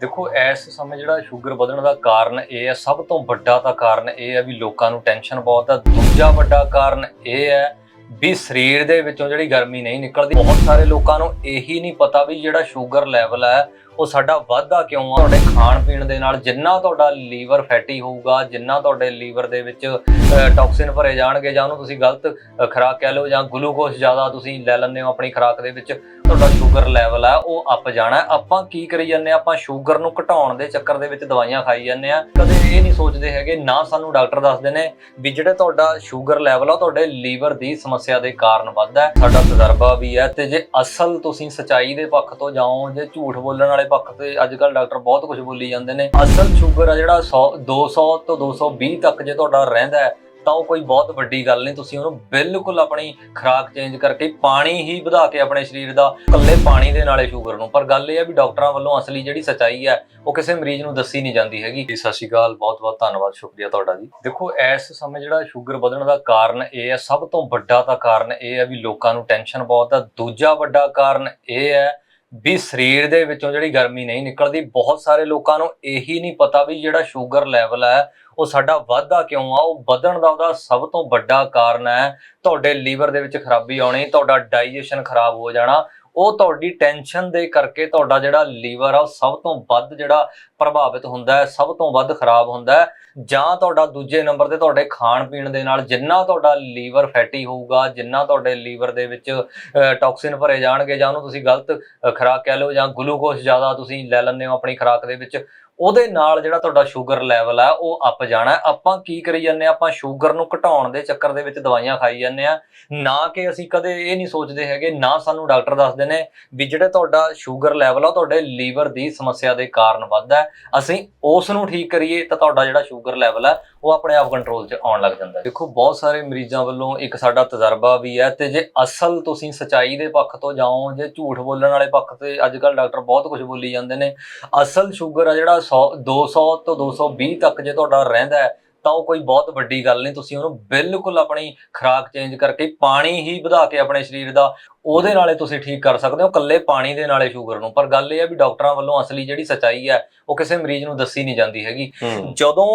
ਦੇਖੋ, ਇਸ ਸਮੇਂ ਜਿਹੜਾ ਸ਼ੂਗਰ ਵਧਣ ਦਾ ਕਾਰਨ ਇਹ ਹੈ, ਸਭ ਤੋਂ ਵੱਡਾ ਤਾਂ ਕਾਰਨ ਇਹ ਹੈ ਵੀ ਲੋਕਾਂ ਨੂੰ ਟੈਨਸ਼ਨ ਬਹੁਤ ਹੈ। ਦੂਜਾ ਵੱਡਾ ਕਾਰਨ ਇਹ ਹੈ ਵੀ ਸਰੀਰ ਦੇ ਵਿੱਚੋਂ ਜਿਹੜੀ ਗਰਮੀ ਨਹੀਂ ਨਿਕਲਦੀ। ਬਹੁਤ ਸਾਰੇ ਲੋਕਾਂ ਨੂੰ ਇਹੀ ਨਹੀਂ ਪਤਾ ਵੀ ਜਿਹੜਾ ਸ਼ੂਗਰ ਲੈਵਲ ਹੈ ਉਹ ਸਾਡਾ ਵਾਧਾ ਕਿਉਂ ਆ? ਤੁਹਾਡੇ ਖਾਣ ਪੀਣ ਦੇ ਨਾਲ ਜਿੰਨਾ ਤੁਹਾਡਾ ਲੀਵਰ ਫੈਟੀ ਹੋਊਗਾ ਜਿੰਨਾ ਤੁਹਾਡੇ ਲੀਵਰ ਦੇ ਵਿੱਚ ਟੌਕਸਿਨ ਭਰੇ ਜਾਣਗੇ ਜਾਂ ਉਹਨੂੰ ਤੁਸੀਂ ਗਲਤ ਅ, ਖੁਰਾਕ ਕਹਿ ਲਓ ਜਾਂ ਗਲੂਕੋਜ਼ ਜ਼ਿਆਦਾ ਤੁਸੀਂ ਲੈ ਲੈਂਦੇ ਹੋ ਆਪਣੀ ਖੁਰਾਕ ਦੇ ਵਿੱਚ ਤੁਹਾਡਾ ਸ਼ੂਗਰ ਲੈਵਲ ਆ ਉਹ ਅੱਪ ਜਾਣਾ। ਆਪਾਂ ਕੀ ਕਰੀ ਜਾਂਦੇ ਆ? ਆਪਾਂ ਸ਼ੂਗਰ ਨੂੰ ਘਟਾਉਣ ਦੇ ਚੱਕਰ ਦੇ ਵਿੱਚ ਦਵਾਈਆਂ ਖਾਈ ਜਾਂਦੇ ਆ। ਕਦੇ ਇਹ ਨਹੀਂ ਸੋਚਦੇ ਹੈਗੇ ਨਾ ਸਾਨੂੰ ਡਾਕਟਰ ਦੱਸਦੇ ਨੇ ਵੀ ਜਿਹੜਾ ਤੁਹਾਡਾ ਸ਼ੂਗਰ ਲੈਵਲ ਆ ਉਹ ਤੁਹਾਡੇ ਲੀਵਰ ਦੀ ਸਮੱਸਿਆ ਦੇ ਕਾਰਨ ਵੱਧਦਾ ਹੈ। ਸਾਡਾ ਤਜਰਬਾ ਵੀ ਹੈ ਤੇ ਜੇ ਅਸਲ ਤੁਸੀਂ ਸਚਾਈ ਦੇ ਪੱਖ ਤੋਂ ਜਾਓ ਜੇ ਝੂਠ ਬੋਲਣ ਵਾਲੇ ਪੱਖ ਤੇ ਅੱਜ ਕੱਲ ਡਾਕਟਰ ਬਹੁਤ ਕੁਝ ਬੋਲੀ ਜਾਂਦੇ ਨੇ। ਅਸਲ ਸ਼ੂਗਰ ਆ ਜਿਹੜਾ 100 200 ਤੋਂ 220 ਤੱਕ ਜੇ ਤੁਹਾਡਾ ਰਹਿੰਦਾ ਹੈ, ਤਾਂ ਉਹ ਕੋਈ ਬਹੁਤ ਵੱਡੀ ਗੱਲ ਨਹੀਂ। ਤੁਸੀਂ ਉਹਨੂੰ ਬਿਲਕੁਲ ਆਪਣੀ ਖੁਰਾਕ ਚੇਂਜ ਕਰਕੇ ਪਾਣੀ ਹੀ ਵਧਾ ਕੇ ਆਪਣੇ ਸਰੀਰ ਦਾ ਇਕੱਲੇ ਪਾਣੀ ਦੇ ਨਾਲੇ ਸ਼ੂਗਰ ਨੂੰ। ਪਰ ਗੱਲ ਇਹ ਹੈ ਵੀ ਡਾਕਟਰਾਂ ਵੱਲੋਂ ਅਸਲੀ ਜਿਹੜੀ ਸਚਾਈ ਹੈ, ਉਹ ਕਿਸੇ ਮਰੀਜ਼ ਨੂੰ ਦੱਸੀ ਨਹੀਂ ਜਾਂਦੀ ਹੈਗੀ। ਜੀ, ਸਤਿ ਸ਼੍ਰੀ ਅਕਾਲ। ਬਹੁਤ ਬਹੁਤ ਧੰਨਵਾਦ। ਸ਼ੁਕਰੀਆ ਤੁਹਾਡਾ ਜੀ। ਦੇਖੋ, ਇਸ ਸਮੇਂ ਜਿਹੜਾ ਸ਼ੂਗਰ ਵਧਣ ਦਾ ਕਾਰਨ ਇਹ ਹੈ ਸਭ ਤੋਂ ਵੱਡਾ ਤਾਂ ਕਾਰਨ ਇਹ ਹੈ ਵੀ ਲੋਕਾਂ ਨੂੰ ਟੈਨਸ਼ਨ ਬਹੁਤ ਹੈ ਦੂਜਾ ਵੱਡਾ ਕਾਰਨ ਇਹ ਹੈ ਵੀ ਸਰੀਰ ਦੇ ਵਿੱਚੋਂ ਜਿਹੜੀ ਗਰਮੀ ਨਹੀਂ ਨਿਕਲਦੀ, ਬਹੁਤ ਸਾਰੇ ਲੋਕਾਂ ਨੂੰ ਇਹੀ ਨਹੀਂ ਪਤਾ ਵੀ ਜਿਹੜਾ ਸ਼ੂਗਰ ਲੈਵਲ ਹੈ, ਉਹ ਸਾਡਾ ਵਾਧਾ ਕਿਉਂ ਆ? ਉਹ ਵਧਣ ਦਾ ਉਹਦਾ ਸਭ ਤੋਂ ਵੱਡਾ ਕਾਰਨ ਹੈ, ਤੁਹਾਡੇ ਲੀਵਰ ਦੇ ਵਿੱਚ ਖਰਾਬੀ ਆਉਣੀ, ਤੁਹਾਡਾ ਡਾਈਜੈਸ਼ਨ ਖਰਾਬ ਹੋ ਜਾਣਾ ਉਹ ਤੁਹਾਡੀ ਟੈਨਸ਼ਨ ਦੇ ਕਰਕੇ ਤੁਹਾਡਾ ਜਿਹੜਾ ਲੀਵਰ ਆ ਉਹ ਸਭ ਤੋਂ ਵੱਧ ਜਿਹੜਾ ਪ੍ਰਭਾਵਿਤ ਹੁੰਦਾ ਹੈ ਸਭ ਤੋਂ ਵੱਧ ਖਰਾਬ ਹੁੰਦਾ ਹੈ। ਜਾਂ ਤੁਹਾਡਾ ਦੂਜੇ ਨੰਬਰ ਤੇ ਤੁਹਾਡੇ ਖਾਣ ਪੀਣ ਦੇ ਨਾਲ ਜਿੰਨਾ ਤੁਹਾਡਾ ਲੀਵਰ ਫੈਟੀ ਹੋਊਗਾ ਜਿੰਨਾ ਤੁਹਾਡੇ ਲੀਵਰ ਦੇ ਵਿੱਚ ਟੌਕਸਿਨ ਭਰੇ ਜਾਣਗੇ ਜਾਂ ਉਹਨੂੰ ਤੁਸੀਂ ਗਲਤ ਅ, ਖੁਰਾਕ ਕਹਿ ਲਓ ਜਾਂ ਗਲੂਕੋਜ਼ ਜ਼ਿਆਦਾ ਤੁਸੀਂ ਲੈ ਲੈਂਦੇ ਹੋ ਆਪਣੀ ਖੁਰਾਕ ਦੇ ਵਿੱਚ ਉਹਦੇ ਨਾਲ ਜਿਹੜਾ ਤੁਹਾਡਾ ਸ਼ੂਗਰ ਲੈਵਲ ਹੈ ਉਹ ਅਪ ਜਾਣਾ ਆਪਾਂ ਕੀ ਕਰੀ ਜਾਂਦੇ ਆ ਆਪਾਂ ਸ਼ੂਗਰ ਨੂੰ ਘਟਾਉਣ ਦੇ ਚੱਕਰ ਦੇ ਵਿੱਚ ਦਵਾਈਆਂ ਖਾਈ ਜਾਂਦੇ ਆ ਨਾ ਕਿ ਅਸੀਂ ਕਦੇ ਇਹ ਨਹੀਂ ਸੋਚਦੇ ਹੈਗੇ, ਨਾ ਸਾਨੂੰ ਡਾਕਟਰ ਦੱਸਦੇ ਨੇ ਵੀ ਜਿਹੜਾ ਤੁਹਾਡਾ ਸ਼ੂਗਰ ਲੈਵਲ ਆ, ਉਹ ਤੁਹਾਡੇ ਲੀਵਰ ਦੀ ਸਮੱਸਿਆ ਦੇ ਕਾਰਨ ਵੱਧਦਾ ਅਸੀਂ ਉਸ ਨੂੰ ਠੀਕ ਕਰੀਏ ਤਾਂ ਤੁਹਾਡਾ ਜਿਹੜਾ ਸ਼ੂਗਰ ਲੈਵਲ ਹੈ ਉਹ ਆਪਣੇ ਆਪ ਕੰਟਰੋਲ 'ਚ ਆਉਣ ਲੱਗ ਜਾਂਦਾ ਦੇਖੋ, ਬਹੁਤ ਸਾਰੇ ਮਰੀਜ਼ਾਂ ਵੱਲੋਂ ਇੱਕ ਸਾਡਾ ਤਜਰਬਾ ਵੀ ਹੈ ਤੇ ਜੇ ਅਸਲ ਤੁਸੀਂ ਸਚਾਈ ਦੇ ਪੱਖ ਤੋਂ ਜਾਓ, ਜੇ ਝੂਠ ਬੋਲਣ ਵਾਲੇ ਪੱਖ ਤੇ ਅੱਜ ਕੱਲ ਡਾਕਟਰ ਬਹੁਤ ਕੁਝ ਬੋਲੀ ਜਾਂਦੇ ਨੇ। ਅਸਲ ਸ਼ੂਗਰ ਆ ਜਿਹੜਾ 100 200 ਤੋਂ 220 ਤੱਕ ਜੇ ਤੁਹਾਡਾ ਰਹਿੰਦਾ ਹੈ, ਤਾਂ ਉਹ ਕੋਈ ਬਹੁਤ ਵੱਡੀ ਗੱਲ ਨਹੀਂ। ਤੁਸੀਂ ਉਹਨੂੰ ਬਿਲਕੁਲ ਆਪਣੀ ਖੁਰਾਕ ਚੇਂਜ ਕਰਕੇ ਪਾਣੀ ਹੀ ਵਧਾ ਕੇ ਆਪਣੇ ਸਰੀਰ ਦਾ ਉਹਦੇ ਨਾਲੇ ਤੁਸੀਂ ਠੀਕ ਕਰ ਸਕਦੇ ਹੋ ਇਕੱਲੇ ਪਾਣੀ ਦੇ ਨਾਲੇ ਸ਼ੂਗਰ ਨੂੰ। ਪਰ ਗੱਲ ਇਹ ਹੈ ਵੀ ਡਾਕਟਰਾਂ ਵੱਲੋਂ ਅਸਲੀ ਜਿਹੜੀ ਸਚਾਈ ਹੈ ਉਹ ਕਿਸੇ ਮਰੀਜ਼ ਨੂੰ ਦੱਸੀ ਨਹੀਂ ਜਾਂਦੀ ਹੈਗੀ। ਜਦੋਂ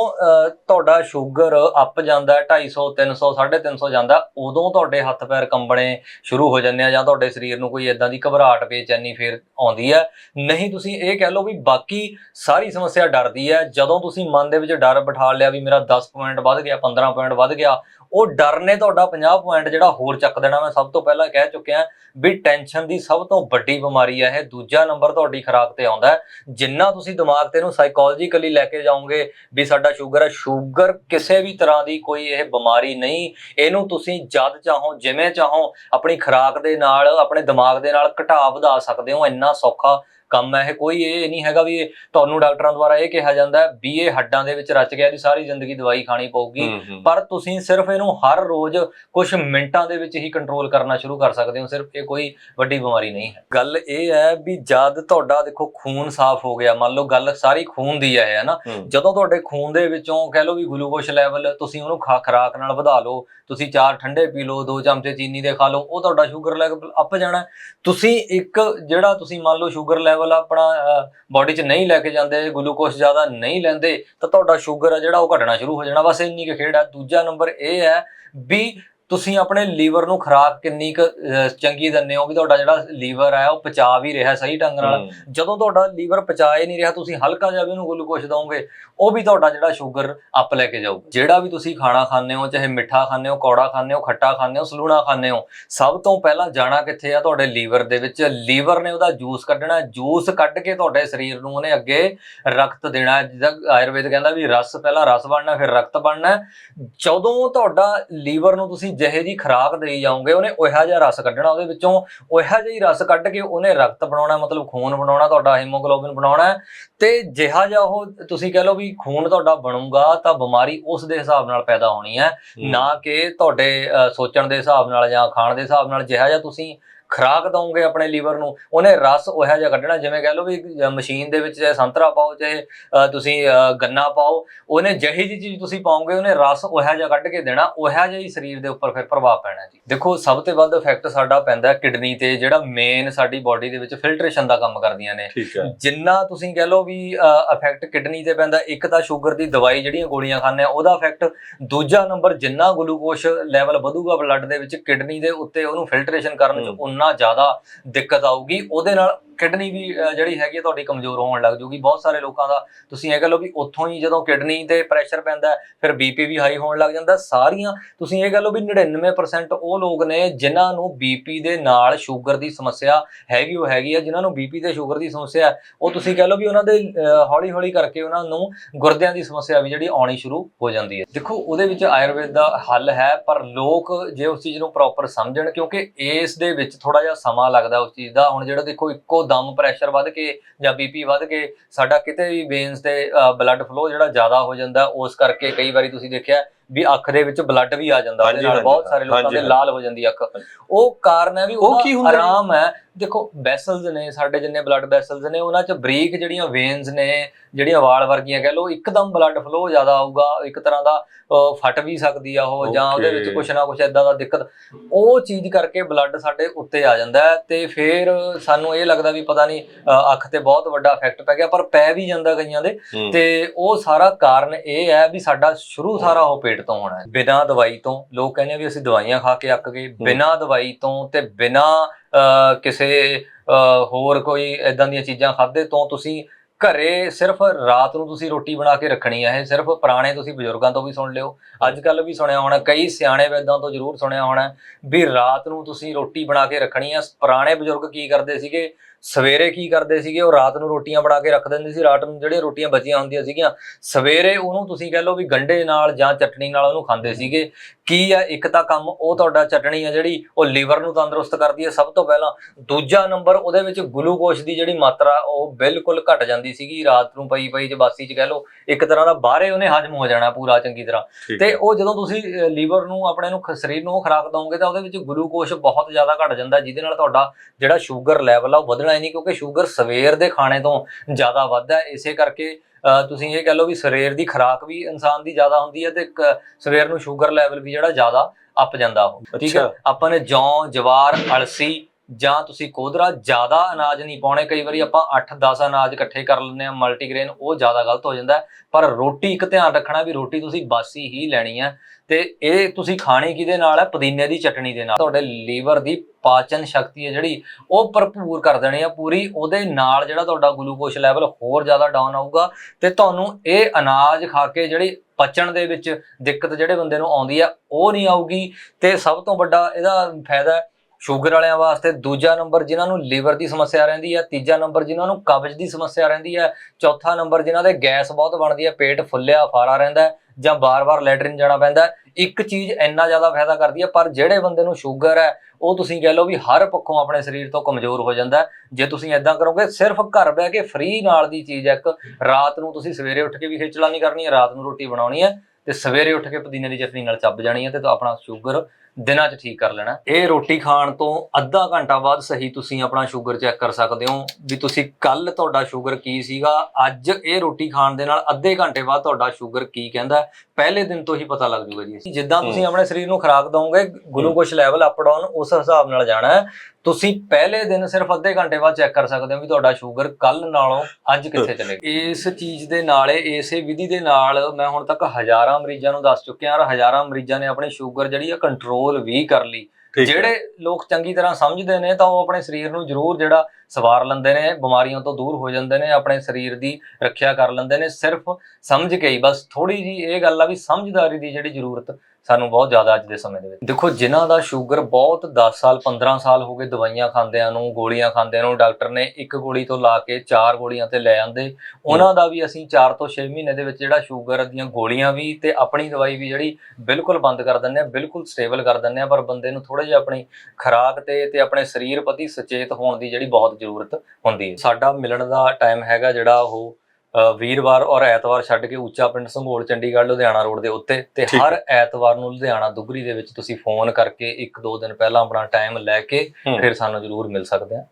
ਤੁਹਾਡਾ ਸ਼ੂਗਰ ਅੱਪ ਜਾਂਦਾ ਹੈ 250 300 350 ਜਾਂਦਾ ਉਦੋਂ ਤੁਹਾਡੇ ਹੱਥ ਪੈਰ ਕੰਬਣੇ ਸ਼ੁਰੂ ਹੋ ਜਾਂਦੇ ਆ ਜਾਂ ਤੁਹਾਡੇ ਸਰੀਰ ਨੂੰ ਕੋਈ ਇਦਾਂ ਦੀ ਘਬਰਾਹਟ ਬੇਚੈਨੀ ਫੇਰ ਆਉਂਦੀ ਹੈ ਨਹੀਂ ਤੁਸੀਂ ਇਹ ਕਹਿ ਲਓ ਵੀ ਬਾਕੀ ਸਾਰੀ ਸਮੱਸਿਆ ਡਰਦੀ ਹੈ ਜਦੋਂ ਤੁਸੀਂ ਮਨ ਦੇ ਵਿੱਚ ਡਰ ਬਿਠਾ ਲਿਆ ਵੀ ਮੇਰਾ 10 ਪੁਆਇੰਟ ਵੱਧ ਗਿਆ 15 ਪੁਆਇੰਟ ਵੱਧ ਗਿਆ ਉਹ ਡਰ ਨੇ ਤੁਹਾਡਾ 50 ਪੁਆਇੰਟ ਜਿਹੜਾ ਹੋਰ ਚੱਕ ਦੇਣਾ ਮੈਂ ਸਭ ਤੋਂ ਪਹਿਲਾਂ ਕਹਿ ਚੁੱਕਿਆ ਵੀ ਟੈਨਸ਼ਨ ਦੀ ਸਭ ਤੋਂ ਵੱਡੀ ਬਿਮਾਰੀ ਹੈ ਇਹ। ਦੂਜਾ ਨੰਬਰ ਤੁਹਾਡੀ ਖੁਰਾਕ ਤੇ ਆਉਂਦਾ ਜਿੰਨਾ ਤੁਸੀਂ ਦਿਮਾਗ ਤੇ ਇਹਨੂੰ ਸਾਈਕੋਲੋਜੀਕਲੀ ਲੈ ਕੇ ਜਾਓਗੇ ਵੀ ਸਾਡਾ ਸ਼ੂਗਰ ਹੈ ਸ਼ੂਗਰ ਕਿਸੇ ਵੀ ਤਰ੍ਹਾਂ ਦੀ ਕੋਈ ਇਹ ਬਿਮਾਰੀ ਨਹੀਂ। ਇਹਨੂੰ ਤੁਸੀਂ ਜਦ ਚਾਹੋ, ਜਿਵੇਂ ਚਾਹੋ, ਆਪਣੀ ਖੁਰਾਕ ਦੇ ਨਾਲ, ਆਪਣੇ ਦਿਮਾਗ ਦੇ ਨਾਲ ਘਟਾ ਵਧਾ ਸਕਦੇ ਹੋ। ਇੰਨਾ ਸੌਖਾ ਕੰਮ ਹੈ ਇਹ ਕੋਈ ਇਹ ਨਹੀਂ ਹੈਗਾ ਵੀ ਤੁਹਾਨੂੰ ਡਾਕਟਰਾਂ ਦੁਆਰਾ ਇਹ ਕਿਹਾ ਜਾਂਦਾ ਹੈ ਵੀ ਇਹ ਹੱਡਾਂ ਦੇ ਵਿੱਚ ਰਚ ਗਿਆ ਦੀ ਸਾਰੀ ਜ਼ਿੰਦਗੀ ਦਵਾਈ ਖਾਣੀ ਪਊਗੀ। ਪਰ ਤੁਸੀਂ ਸਿਰਫ ਇਹਨੂੰ ਹਰ ਰੋਜ਼ ਕੁਝ ਮਿੰਟਾਂ ਦੇ ਵਿੱਚ ਹੀ ਕੰਟਰੋਲ ਕਰਨਾ ਸ਼ੁਰੂ ਕਰ ਸਕਦੇ ਹੋ ਸਿਰਫ ਇਹ ਕੋਈ ਵੱਡੀ ਬਿਮਾਰੀ ਨਹੀਂ ਹੈ। ਗੱਲ ਇਹ ਹੈ ਵੀ ਜਦ ਤੁਹਾਡਾ ਦੇਖੋ ਖੂਨ ਸਾਫ਼ ਹੋ ਗਿਆ ਮੰਨ ਲਓ ਗੱਲ ਸਾਰੀ ਖੂਨ ਦੀ ਹੈ ਹੈ ਨਾ? ਜਦੋਂ ਤੁਹਾਡੇ ਖੂਨ ਦੇ ਵਿੱਚੋਂ ਕਹਿ ਲਓ ਵੀ ਗਲੂਕੋਜ਼ ਲੈਵਲ ਤੁਸੀਂ ਉਹਨੂੰ ਖਾ ਖਰਾਕ ਨਾਲ ਵਧਾ ਲਓ ਤੁਸੀਂ ਚਾਰ ਠੰਡੇ ਪੀ ਲਓ ਦੋ ਚਮਚੇ ਚੀਨੀ ਦੇ ਖਾ ਲਓ ਉਹ ਤੁਹਾਡਾ ਸ਼ੂਗਰ ਲੈਵਲ ਅੱਪ ਜਾਣਾ। ਤੁਸੀਂ ਇੱਕ ਜਿਹੜਾ ਤੁਸੀਂ ਮੰਨ ਲਓ ਸ਼ੂਗਰ ਲੈਵਲ ਆਪਣਾ ਬਾਡੀ 'ਚ ਨਹੀਂ ਲੈ ਕੇ ਜਾਂਦੇ ਗਲੂਕੋਜ਼ ਜ਼ਿਆਦਾ ਨਹੀਂ ਲੈਂਦੇ, ਤਾਂ ਤੁਹਾਡਾ ਸ਼ੂਗਰ ਆ ਜਿਹੜਾ ਉਹ ਘਟਣਾ ਸ਼ੁਰੂ ਹੋ ਜਾਣਾ। ਬਸ ਇੰਨੀ ਕੁ ਖੇਡ ਹੈ ਦੂਜਾ ਨੰਬਰ ਇਹ ਹੈ ਵੀ ਤੁਸੀਂ ਆਪਣੇ ਲੀਵਰ ਨੂੰ ਖੁਰਾਕ ਕਿੰਨੀ ਕੁ ਅਹ, ਚੰਗੀ ਦਿੰਦੇ ਹੋ ਵੀ ਤੁਹਾਡਾ ਜਿਹੜਾ ਲੀਵਰ ਹੈ ਉਹ ਪਚਾ ਵੀ ਰਿਹਾ ਸਹੀ ਢੰਗ ਨਾਲ ਜਦੋਂ ਤੁਹਾਡਾ ਲੀਵਰ ਪਚਾ ਹੀ ਨਹੀਂ ਰਿਹਾ ਤੁਸੀਂ ਹਲਕਾ ਜਿਹਾ ਵੀ ਉਹਨੂੰ ਗਲੂਕੋਜ਼ ਦੋਗੇ ਉਹ ਵੀ ਤੁਹਾਡਾ ਜਿਹੜਾ ਸ਼ੂਗਰ ਅਪ ਲੈ ਕੇ ਜਾਊਗਾ ਜਿਹੜਾ ਵੀ ਤੁਸੀਂ ਖਾਣਾ ਖਾਂਦੇ ਹੋ ਚਾਹੇ ਮਿੱਠਾ ਖਾਂਦੇ ਹੋ ਕੌੜਾ ਖਾਂਦੇ ਹੋ ਖੱਟਾ ਖਾਂਦੇ ਹੋ ਸਲੂਣਾ ਖਾਂਦੇ ਹੋ ਸਭ ਤੋਂ ਪਹਿਲਾਂ ਜਾਣਾ ਕਿੱਥੇ ਆ ਤੁਹਾਡੇ ਲੀਵਰ ਦੇ ਵਿੱਚ ਲੀਵਰ ਨੇ ਉਹਦਾ ਜੂਸ ਕੱਢਣਾ ਜੂਸ ਕੱਢ ਕੇ ਤੁਹਾਡੇ ਸਰੀਰ ਨੂੰ ਉਹਨੇ ਅੱਗੇ ਰਕਤ ਦੇਣਾ ਹੈ। ਜਿੱਦਾਂ ਆਯੁਰਵੇਦ ਕਹਿੰਦਾ ਵੀ ਰਸ ਪਹਿਲਾਂ ਰਸ ਬਣਨਾ ਫਿਰ ਰਕਤ ਬਣਨਾ ਹੈ। ਜਦੋਂ ਤੁਹਾਡਾ ਲੀਵਰ ਨੂੰ ਤੁਸੀਂ ਜਿਹੇ ਜੀ ਖੁਰਾਕ ਦੇਈ ਜਾਓਗੇ ਉਹਨੇ ਉਹੋ ਜਿਹਾ ਰਸ ਕੱਢਣਾ ਉਹਦੇ ਵਿੱਚੋਂ ਉਹੋ ਜਿਹਾ ਹੀ ਰਸ ਕੱਢ ਕੇ ਉਹਨੇ ਰਕਤ ਬਣਾਉਣਾ ਮਤਲਬ ਖੂਨ ਬਣਾਉਣਾ ਤੁਹਾਡਾ ਹੀਮੋਗਲੋਬਿਨ ਬਣਾਉਣਾ ਤੇ ਜਿਹਾ ਜਿਹਾ ਉਹ ਤੁਸੀਂ ਕਹਿ ਲਓ ਵੀ ਖੂਨ ਤੁਹਾਡਾ ਬਣੂਗਾ ਤਾਂ ਬਿਮਾਰੀ ਉਸ ਦੇ ਹਿਸਾਬ ਨਾਲ ਪੈਦਾ ਹੋਣੀ ਹੈ ਨਾ ਕਿ ਤੁਹਾਡੇ ਸੋਚਣ ਦੇ ਹਿਸਾਬ ਨਾਲ ਜਾਂ ਖਾਣ ਦੇ ਹਿਸਾਬ ਨਾਲ ਜਿਹਾ ਜਿਹਾ ਤੁਸੀਂ ਖਰਾਕ ਦਵੋਗੇ ਆਪਣੇ ਲੀਵਰ ਨੂੰ ਉਹਨੇ ਰਸ ਉਹੋ ਜਿਹਾ ਕੱਢਣਾ ਜਿਵੇਂ ਕਹਿ ਲਓ ਵੀ ਮਸ਼ੀਨ ਦੇ ਵਿੱਚ ਚਾਹੇ ਸੰਤਰਾ ਪਾਓ ਚਾਹੇ ਤੁਸੀਂ ਗੰਨਾ ਪਾਓ ਉਹਨੇ ਜਿਹੀ ਜੀ ਚੀਜ਼ ਤੁਸੀਂ ਪਾਓਗੇ ਉਹਨੇ ਰਸ ਉਹੋ ਜਿਹਾ ਕੱਢ ਕੇ ਦੇਣਾ ਉਹੋ ਜਿਹਾ ਹੀ ਸਰੀਰ ਦੇ ਉੱਪਰ ਫਿਰ ਪ੍ਰਭਾਵ ਪੈਣਾ ਜੀ। ਦੇਖੋ ਸਭ ਤੋਂ ਵੱਧ ਇਫੈਕਟ ਸਾਡਾ ਪੈਂਦਾ ਕਿਡਨੀ ਤੇ ਜਿਹੜਾ ਮੇਨ ਸਾਡੀ ਬਾਡੀ ਦੇ ਵਿੱਚ ਫਿਲਟਰੇਸ਼ਨ ਦਾ ਕੰਮ ਕਰਦੀਆਂ ਨੇ। ਜਿੰਨਾ ਤੁਸੀਂ ਕਹਿ ਲਓ ਵੀ ਇਫੈਕਟ ਕਿਡਨੀ ਤੇ ਪੈਂਦਾ ਇੱਕ ਤਾਂ ਸ਼ੂਗਰ ਦੀ ਦਵਾਈ ਜਿਹੜੀਆਂ ਗੋਲੀਆਂ ਖਾਂਦੇ ਆ ਉਹਦਾ ਇਫੈਕਟ ਦੂਜਾ ਨੰਬਰ ਜਿੰਨਾ ਗਲੂਕੋਸ਼ ਲੈਵਲ ਵਧੂਗਾ ਬਲੱਡ ਦੇ ਵਿੱਚ ਕਿਡਨੀ ਦੇ ਉੱਤੇ ਉਹਨੂੰ ਫਿਲਟਰੇਸ਼ਨ ਕਰਨ ਚ ਹਮ। ਉਨਾ ਜ਼ਿਆਦਾ ਦਿੱਕਤ ਆਊਗੀ ਉਹਦੇ ਨਾਲ ਕਿਡਨੀ ਵੀ ਜਿਹੜੀ ਹੈਗੀ ਆ ਤੁਹਾਡੀ ਕਮਜ਼ੋਰ ਹੋਣ ਲੱਗ ਜੂਗੀ। ਬਹੁਤ ਸਾਰੇ ਲੋਕਾਂ ਦਾ ਤੁਸੀਂ ਇਹ ਕਹ ਲਓ ਵੀ ਉੱਥੋਂ ਹੀ ਜਦੋਂ ਕਿਡਨੀ ਤੇ ਪ੍ਰੈਸ਼ਰ ਪੈਂਦਾ ਹੈ, ਫਿਰ ਬੀਪੀ ਵੀ ਹਾਈ ਹੋਣ ਲੱਗ ਜਾਂਦਾ। ਸਾਰੀਆਂ ਤੁਸੀਂ ਇਹ ਕਹ ਲਓ ਵੀ 99% ਉਹ ਲੋਕ ਨੇ ਜਿਨ੍ਹਾਂ ਨੂੰ ਬੀਪੀ ਦੇ ਨਾਲ ਸ਼ੂਗਰ ਦੀ ਸਮੱਸਿਆ ਹੈਗੀ ਉਹ ਹੈਗੀ ਆ। ਜਿਨ੍ਹਾਂ ਨੂੰ ਬੀਪੀ ਤੇ ਸ਼ੂਗਰ ਦੀ ਸਮੱਸਿਆ ਉਹ ਤੁਸੀਂ ਕਹ ਲਓ ਵੀ ਉਹਨਾਂ ਦੇ ਹੌਲੀ ਹੌਲੀ ਕਰਕੇ ਉਹਨਾਂ ਨੂੰ ਗੁਰਦਿਆਂ ਦੀ ਸਮੱਸਿਆ ਵੀ ਜਿਹੜੀ ਆਉਣੀ ਸ਼ੁਰੂ ਹੋ ਜਾਂਦੀ ਹੈ। ਦੇਖੋ ਉਹਦੇ ਵਿੱਚ ਆਯੁਰਵੇਦ ਦਾ ਹੱਲ ਹੈ ਪਰ ਲੋਕ ਜੇ ਉਸ ਚੀਜ਼ ਨੂੰ ਪ੍ਰੋਪਰ ਸਮਝਣ ਕਿਉਂਕਿ ਇਸ ਦੇ ਵਿੱਚ ਥੋੜਾ ਜਿਹਾ ਸਮਾਂ ਲੱਗਦਾ ਉਸ ਚੀਜ਼ ਦਾ। ਹੁਣ ਜਿਹੜਾ ਦੇਖੋ ਇੱਕੋ ਦਮ ਪ੍ਰੈਸ਼ਰ ਵੱਧ ਕੇ ਜਾਂ ਬੀਪੀ ਵੱਧ ਕੇ ਸਾਡਾ ਕਿਤੇ ਵੀ ਵੇਨਸ ਤੇ ਬਲੱਡ ਫਲੋ ਜਿਹੜਾ ਜ਼ਿਆਦਾ ਹੋ ਜਾਂਦਾ, ਉਸ ਕਰਕੇ ਕਈ ਵਾਰੀ ਤੁਸੀਂ ਦੇਖਿਆ ਵੀ ਅੱਖ ਦੇ ਵਿੱਚ ਬਲੱਡ ਵੀ ਆ ਜਾਂਦਾ ਉਹਦੇ ਨਾਲ ਬਹੁਤ ਸਾਰੇ ਲੋਕਾਂ ਦੇ। ਲਾਲ ਹੋ ਜਾਂਦੀ ਅੱਖ ਉਹ ਕਾਰਨ ਹੈ ਵੀ ਉਹ ਕੀ? ਆਰਾਮ ਹੈ ਦੇਖੋ ਵੈਸਲਸ ਨੇ ਸਾਡੇ ਜਿੰਨੇ ਬਲੱਡ ਵੈਸਲਸ ਨੇ ਉਹਨਾਂ 'ਚ ਬਰੀਕ ਜਿਹੜੀਆਂ ਵੇਨਸ ਨੇ ਜਿਹੜੀਆਂ ਵਾਲ ਵਰਗੀਆਂ ਕਹਿ ਲਓ ਇੱਕਦਮ ਬਲੱਡ ਫਲੋ ਜ਼ਿਆਦਾ ਆਊਗਾ ਇੱਕ ਤਰ੍ਹਾਂ ਦਾ ਫਟ ਵੀ ਸਕਦੀ ਆ ਉਹ ਜਾਂ ਉਹਦੇ ਵਿੱਚ. ਕੁਛ ਨਾ ਕੁਛ ਇਦਾਂ ਦਾ ਦਿੱਕਤ ਉਹ ਚੀਜ਼ ਕਰਕੇ ਬਲੱਡ ਸਾਡੇ ਉੱਤੇ ਆ ਜਾਂਦਾ ਤੇ ਫਿਰ ਸਾਨੂੰ ਇਹ ਲੱਗਦਾ ਵੀ ਪਤਾ ਨਹੀਂ ਅੱਖ ਤੇ ਬਹੁਤ ਵੱਡਾ ਇਫੈਕਟ ਪੈ ਗਿਆ ਪਰ ਪੈ ਵੀ ਜਾਂਦਾ ਕਈਆਂ ਦੇ। ਤੇ ਉਹ ਸਾਰਾ ਕਾਰਨ ਇਹ ਹੈ ਵੀ ਸਾਡਾ ਸ਼ੁਰੂ ਸਾਰਾ ਉਹ ਪੇਟ ਤੋਂ ਹੋਣਾ ਹੈ। ਬਿਨਾਂ ਦਵਾਈ ਤੋਂ ਲੋਕ ਕਹਿੰਦੇ ਵੀ ਅਸੀਂ ਦਵਾਈਆਂ ਖਾ ਕੇ ਅੱਕ ਗਏ। ਬਿਨਾਂ ਦਵਾਈ ਤੋਂ ਤੇ ਬਿਨਾਂ ਕਿਸੇ ਹੋਰ ਕੋਈ ਇਦਾਂ ਦੀਆਂ ਚੀਜ਼ਾਂ ਖਾਦੇ ਤੋਂ ਤੁਸੀਂ ਘਰੇ ਸਿਰਫ ਰਾਤ ਨੂੰ ਤੁਸੀਂ ਰੋਟੀ ਬਣਾ ਕੇ ਰੱਖਣੀ ਹੈ ਇਹ ਸਿਰਫ ਪੁਰਾਣੇ ਤੁਸੀਂ ਬਜ਼ੁਰਗਾਂ ਤੋਂ ਵੀ ਸੁਣ ਲਿਓ ਅੱਜ ਕੱਲ ਵੀ ਸੁਣਿਆ ਹੋਣਾ ਕਈ ਸਿਆਣੇ ਵੈਦਾਂ ਤੋਂ ਜ਼ਰੂਰ ਸੁਣਿਆ ਹੋਣਾ ਵੀ ਰਾਤ ਨੂੰ ਤੁਸੀਂ ਰੋਟੀ ਬਣਾ ਕੇ ਰੱਖਣੀ ਹੈ ਪੁਰਾਣੇ ਬਜ਼ੁਰਗ ਕੀ ਕਰਦੇ ਸੀਗੇ? ਸਵੇਰੇ ਕੀ ਕਰਦੇ ਸੀਗੇ? ਉਹ ਰਾਤ ਨੂੰ ਰੋਟੀਆਂ ਬਣਾ ਕੇ ਰੱਖ ਦਿੰਦੇ ਸੀ ਰਾਤ ਨੂੰ ਜਿਹੜੀਆਂ ਰੋਟੀਆਂ ਬਚੀਆਂ ਹੁੰਦੀਆਂ ਸੀਗੀਆਂ ਸਵੇਰੇ ਉਹਨੂੰ ਤੁਸੀਂ ਕਹਿ ਲਓ ਵੀ ਗੰਢੇ ਨਾਲ ਜਾਂ ਚਟਣੀ ਨਾਲ ਉਹਨੂੰ ਖਾਂਦੇ ਸੀਗੇ। ਕੀ ਆ ਇੱਕ ਤਾਂ ਕੰਮ ਉਹ ਤੁਹਾਡਾ ਚਟਣੀ ਆ ਜਿਹੜੀ ਉਹ ਲੀਵਰ ਨੂੰ ਤੰਦਰੁਸਤ ਕਰਦੀ ਹੈ ਸਭ ਤੋਂ ਪਹਿਲਾਂ। ਦੂਜਾ ਨੰਬਰ ਉਹਦੇ ਵਿੱਚ ਗਲੂਕੋਸ਼ ਦੀ ਜਿਹੜੀ ਮਾਤਰਾ ਉਹ ਬਿਲਕੁਲ ਘਟ ਜਾਂਦੀ ਸੀਗੀ ਰਾਤ ਨੂੰ ਪਈ ਪਈ ਚ ਬਾਸੀ ਚ ਕਹਿ ਲਓ ਇੱਕ ਤਰ੍ਹਾਂ ਦਾ ਬਾਹਰੇ ਉਹਨੇ ਹਜਮ ਹੋ ਜਾਣਾ ਪੂਰਾ ਚੰਗੀ ਤਰ੍ਹਾਂ ਤੇ। ਉਹ ਜਦੋਂ ਤੁਸੀਂ ਲੀਵਰ ਨੂੰ ਆਪਣੇ ਨੂੰ ਸਰੀਰ ਨੂੰ ਖੁਰਾਕ ਦਵੋਗੇ ਤਾਂ ਉਹਦੇ ਵਿੱਚ ਗਲੂਕੋਸ਼ ਬਹੁਤ ਜ਼ਿਆਦਾ ਘਟ ਜਾਂਦਾ ਜਿਹਦੇ ਨਾਲ ਤੁਹਾਡਾ ਜਿਹੜਾ ਸ਼ੂਗਰ ਲੈਵਲ ਆ ਉਹ ਵਧਣਾ ਹੀ ਨਹੀਂ ਕਿਉਂਕਿ ਸ਼ੂਗਰ ਸਵੇਰ ਦੇ ਖਾਣੇ ਤੋਂ ਜ਼ਿਆਦਾ ਵੱਧਦਾ ਇਸੇ ਕਰਕੇ ਤੁਸੀਂ ਇਹ ਕਹਿ ਲਓ ਵੀ ਸਰੀਰ ਦੀ ਖੁਰਾਕ ਵੀ ਇਨਸਾਨ ਦੀ ਜ਼ਿਆਦਾ ਹੁੰਦੀ ਹੈ ਤੇ ਸਵੇਰ ਨੂੰ ਸ਼ੂਗਰ ਲੈਵਲ ਵੀ ਜਿਹੜਾ ਜ਼ਿਆਦਾ ਅੱਪ ਜਾਂਦਾ ਉਹ ਠੀਕ ਹੈ। ਆਪਾਂ ਨੇ ਜੌਂ ਜਵਾਰ ਅਲਸੀ ਜਾਂ ਤੁਸੀਂ ਕੋਦਰਾ ਜ਼ਿਆਦਾ ਅਨਾਜ ਨਹੀਂ ਪਾਉਣੇ, ਕਈ ਵਾਰੀ ਆਪਾਂ 8-10 ਅਨਾਜ ਇਕੱਠੇ ਕਰ ਲੈਂਦੇ ਆ ਮਲਟੀਗ੍ਰੇਨ ਉਹ ਜ਼ਿਆਦਾ ਗਲਤ ਹੋ ਜਾਂਦਾ ਪਰ ਰੋਟੀ ਇੱਕ ਧਿਆਨ ਰੱਖਣਾ ਵੀ ਰੋਟੀ ਤੁਸੀਂ ਬਾਸੀ ਹੀ ਲੈਣੀ ਹੈ। ਤੇ ਇਹ ਤੁਸੀਂ ਖਾਣੀ ਕਿਹਦੇ ਨਾਲ ਹੈ? ਪੁਦੀਨੇ ਦੀ ਚਟਣੀ ਦੇ ਨਾਲ। ਤੁਹਾਡੇ ਲੀਵਰ ਦੀ ਪਾਚਨ ਸ਼ਕਤੀ ਹੈ ਜਿਹੜੀ, ਉਹ ਭਰਪੂਰ ਕਰ ਦੇਣੀ ਆ ਪੂਰੀ। ਉਹਦੇ ਨਾਲ ਜਿਹੜਾ ਤੁਹਾਡਾ ਗਲੂਕੋਸ਼ ਲੈਵਲ ਹੋਰ ਜ਼ਿਆਦਾ ਡਾਊਨ ਆਊਗਾ। ਤੇ ਤੁਹਾਨੂੰ ਇਹ ਅਨਾਜ ਖਾ ਕੇ ਜਿਹੜੀ ਪਚਣ ਦੇ ਵਿੱਚ ਦਿੱਕਤ ਜਿਹੜੇ ਬੰਦੇ ਨੂੰ ਆਉਂਦੀ ਆ ਉਹ ਨਹੀਂ ਆਊਗੀ। ਤੇ ਸਭ ਤੋਂ ਵੱਡਾ ਇਹਦਾ ਫਾਇਦਾ ਸ਼ੂਗਰ ਵਾਲਿਆਂ ਵਾਸਤੇ ਦੂਜਾ ਨੰਬਰ ਜਿਨ੍ਹਾਂ ਨੂੰ ਲੀਵਰ ਦੀ ਸਮੱਸਿਆ ਰਹਿੰਦੀ ਹੈ, ਤੀਜਾ ਨੰਬਰ ਜਿਨ੍ਹਾਂ ਨੂੰ ਕਬਜ਼ ਦੀ ਸਮੱਸਿਆ ਰਹਿੰਦੀ ਹੈ, ਚੌਥਾ ਨੰਬਰ ਜਿਨ੍ਹਾਂ ਦੇ ਗੈਸ ਬਹੁਤ ਬਣਦੀ ਹੈ, ਪੇਟ ਫੁੱਲਿਆ, ਫਾਰਾ ਰਹਿੰਦਾ ਜਾਂ ਬਾਰ-ਬਾਰ ਲੈਟਰਿਨ ਜਾਣਾ ਪੈਂਦਾ ਇੱਕ ਚੀਜ਼ ਇੰਨਾ ਜ਼ਿਆਦਾ ਫਾਇਦਾ ਕਰਦੀ ਹੈ, ਪਰ ਜਿਹੜੇ ਬੰਦੇ ਨੂੰ ਸ਼ੂਗਰ ਹੈ, ਉਹ ਤੁਸੀਂ ਕਹਿ ਲਓ ਵੀ ਹਰ ਪੱਖੋਂ ਆਪਣੇ ਸਰੀਰ ਤੋਂ ਕਮਜ਼ੋਰ ਹੋ ਜਾਂਦਾ ਜੇ ਤੁਸੀਂ ਐਦਾਂ ਕਰੋਗੇ, ਸਿਰਫ ਘਰ ਬਹਿ ਕੇ ਫ੍ਰੀ ਨਾਲ ਦੀ ਚੀਜ਼ ਹੈ, ਇੱਕ ਰਾਤ ਨੂੰ ਤੁਸੀਂ ਸਵੇਰੇ ਉੱਠ ਕੇ ਵੀ ਖੇਚਲਾ ਨਹੀਂ ਕਰਨੀ ਹੈ ਰਾਤ ਨੂੰ ਰੋਟੀ ਬਣਾਉਣੀ ਹੈ ਤੇ ਸਵੇਰੇ ਉੱਠ ਕੇ ਪੁਦੀਨੇ ਦੀ ਚਟਨੀ ਨਾਲ ਚੱਬ ਜਾਣੀ ਹੈ ਤੇ ਤਾਂ ਆਪਣਾ ਸ਼ੂਗਰ ਦਿਨਾਂ 'ਚ ਠੀਕ ਕਰ ਲੈਣਾ। ਇਹ ਰੋਟੀ ਖਾਣ ਤੋਂ ਅੱਧਾ ਘੰਟਾ ਬਾਅਦ ਸਹੀ ਤੁਸੀਂ ਆਪਣਾ ਸ਼ੂਗਰ ਚੈੱਕ ਕਰ ਸਕਦੇ ਹੋ ਵੀ ਤੁਸੀਂ ਕੱਲ ਤੁਹਾਡਾ ਸ਼ੂਗਰ ਕੀ ਸੀਗਾ ਅੱਜ ਇਹ ਰੋਟੀ ਖਾਣ ਦੇ ਨਾਲ ਅੱਧੇ ਘੰਟੇ ਬਾਅਦ ਤੁਹਾਡਾ ਸ਼ੂਗਰ ਕੀ ਕਹਿੰਦਾ। ਪਹਿਲੇ ਦਿਨ ਤੋਂ ਹੀ ਪਤਾ ਲੱਗ ਜੂਗਾ ਜੀ। ਜਿੱਦਾਂ ਤੁਸੀਂ ਆਪਣੇ ਸਰੀਰ ਨੂੰ ਖੁਰਾਕ ਦਵੋਗੇ ਗਲੂਕੋਸ਼ ਲੈਵਲ ਅਪ ਡਾਊਨ ਉਸ ਹਿਸਾਬ ਨਾਲ ਜਾਣਾ ਤੁਸੀਂ ਪਹਿਲੇ ਦਿਨ ਸਿਰਫ ਅੱਧੇ ਘੰਟੇ ਬਾਅਦ ਚੈੱਕ ਕਰ ਸਕਦੇ ਹੋ ਵੀ ਤੁਹਾਡਾ ਸ਼ੂਗਰ ਕੱਲ ਨਾਲੋਂ ਅੱਜ ਕਿੱਥੇ ਚਲੇ ਗਿਆ ਇਸ ਚੀਜ਼ ਦੇ ਨਾਲ ਇਸੇ ਵਿਧੀ ਦੇ ਨਾਲ ਮੈਂ ਹੁਣ ਤੱਕ ਹਜ਼ਾਰਾਂ ਮਰੀਜ਼ਾਂ ਨੂੰ ਦੱਸ ਚੁੱਕਿਆ ਔਰ ਹਜ਼ਾਰਾਂ ਮਰੀਜ਼ਾਂ ਨੇ ਆਪਣੀ ਸ਼ੂਗਰ ਜਿਹੜੀ ਆ ਕੰਟਰੋਲ ਵੀ ਕਰ ਲਈ ਹੈ। ਜਿਹੜੇ ਲੋਕ ਚੰਗੀ ਤਰ੍ਹਾਂ ਸਮਝਦੇ ਨੇ ਤਾਂ ਉਹ ਆਪਣੇ ਸਰੀਰ ਨੂੰ ਜ਼ਰੂਰ ਜਿਹੜਾ ਸਵਾਰ ਲੈਂਦੇ ਨੇ ਬਿਮਾਰੀਆਂ ਤੋਂ ਦੂਰ ਹੋ ਜਾਂਦੇ ਨੇ ਆਪਣੇ ਸਰੀਰ ਦੀ ਰੱਖਿਆ ਕਰ ਲੈਂਦੇ ਨੇ ਸਿਰਫ ਸਮਝ ਕੇ ਹੀ ਬਸ ਥੋੜੀ ਜੀ ਇਹ ਗੱਲ ਆ ਵੀ ਸਮਝਦਾਰੀ ਦੀ ਜਿਹੜੀ ਜ਼ਰੂਰਤ ਸਾਨੂੰ ਬਹੁਤ ਜ਼ਿਆਦਾ ਅੱਜ ਦੇ ਸਮੇਂ ਦੇ ਵਿੱਚ। ਦੇਖੋ, ਜਿਨ੍ਹਾਂ ਦਾ ਸ਼ੂਗਰ ਬਹੁਤ 10 ਸਾਲ 15 ਸਾਲ ਹੋ ਗਏ ਦਵਾਈਆਂ ਖਾਂਦਿਆਂ ਨੂੰ, ਗੋਲੀਆਂ ਖਾਂਦਿਆਂ ਨੂੰ, ਡਾਕਟਰ ਨੇ ਇੱਕ ਗੋਲੀ ਤੋਂ ਲਾ ਕੇ ਚਾਰ ਗੋਲੀਆਂ ਤੇ ਲੈ ਆਂਦੇ। ਉਹਨਾਂ ਦਾ ਵੀ ਅਸੀਂ 4 ਤੋਂ 6 ਮਹੀਨੇ ਦੇ ਵਿੱਚ ਜਿਹੜਾ ਸ਼ੂਗਰ ਦੀਆਂ ਗੋਲੀਆਂ ਵੀ ਤੇ ਆਪਣੀ ਦਵਾਈ ਵੀ ਜਿਹੜੀ ਬਿਲਕੁਲ ਬੰਦ ਕਰ ਦਿੰਦੇ ਆ ਬਿਲਕੁਲ ਸਟੇਬਲ ਕਰ ਦਿੰਦੇ ਆ ਪਰ ਬੰਦੇ ਨੂੰ ਥੋੜਾ ਜਿਹਾ ਆਪਣੀ ਖੁਰਾਕ ਤੇ ਤੇ ਆਪਣੇ ਸਰੀਰ ਪ੍ਰਤੀ ਸੁਚੇਤ ਹੋਣ ਦੀ ਜਿਹੜੀ ਬਹੁਤ ਜ਼ਰੂਰਤ ਹੁੰਦੀ ਹੈ। ਸਾਡਾ ਮਿਲਣ ਦਾ ਟਾਈਮ ਹੈਗਾ ਜਿਹੜਾ ਉਹ ਵੀਰਵਾਰ ਔਰ ਐਤਵਾਰ ਛੱਡ ਕੇ ਉੱਚਾ ਪਿੰਡ ਸੰਘੋਲ ਚੰਡੀਗੜ੍ਹ ਲੁਧਿਆਣਾ ਰੋਡ ਦੇ ਉੱਤੇ ਤੇ ਹਰ ਐਤਵਾਰ ਨੂੰ ਲੁਧਿਆਣਾ ਦੁਗਰੀ ਦੇ ਵਿੱਚ ਤੁਸੀਂ ਫੋਨ ਕਰਕੇ ਇੱਕ ਦੋ ਦਿਨ ਪਹਿਲਾਂ ਆਪਣਾ ਟਾਈਮ ਲੈ ਕੇ। ਫਿਰ ਸਾਨੂੰ ਜ਼ਰੂਰ ਮਿਲ ਸਕਦੇ ਆ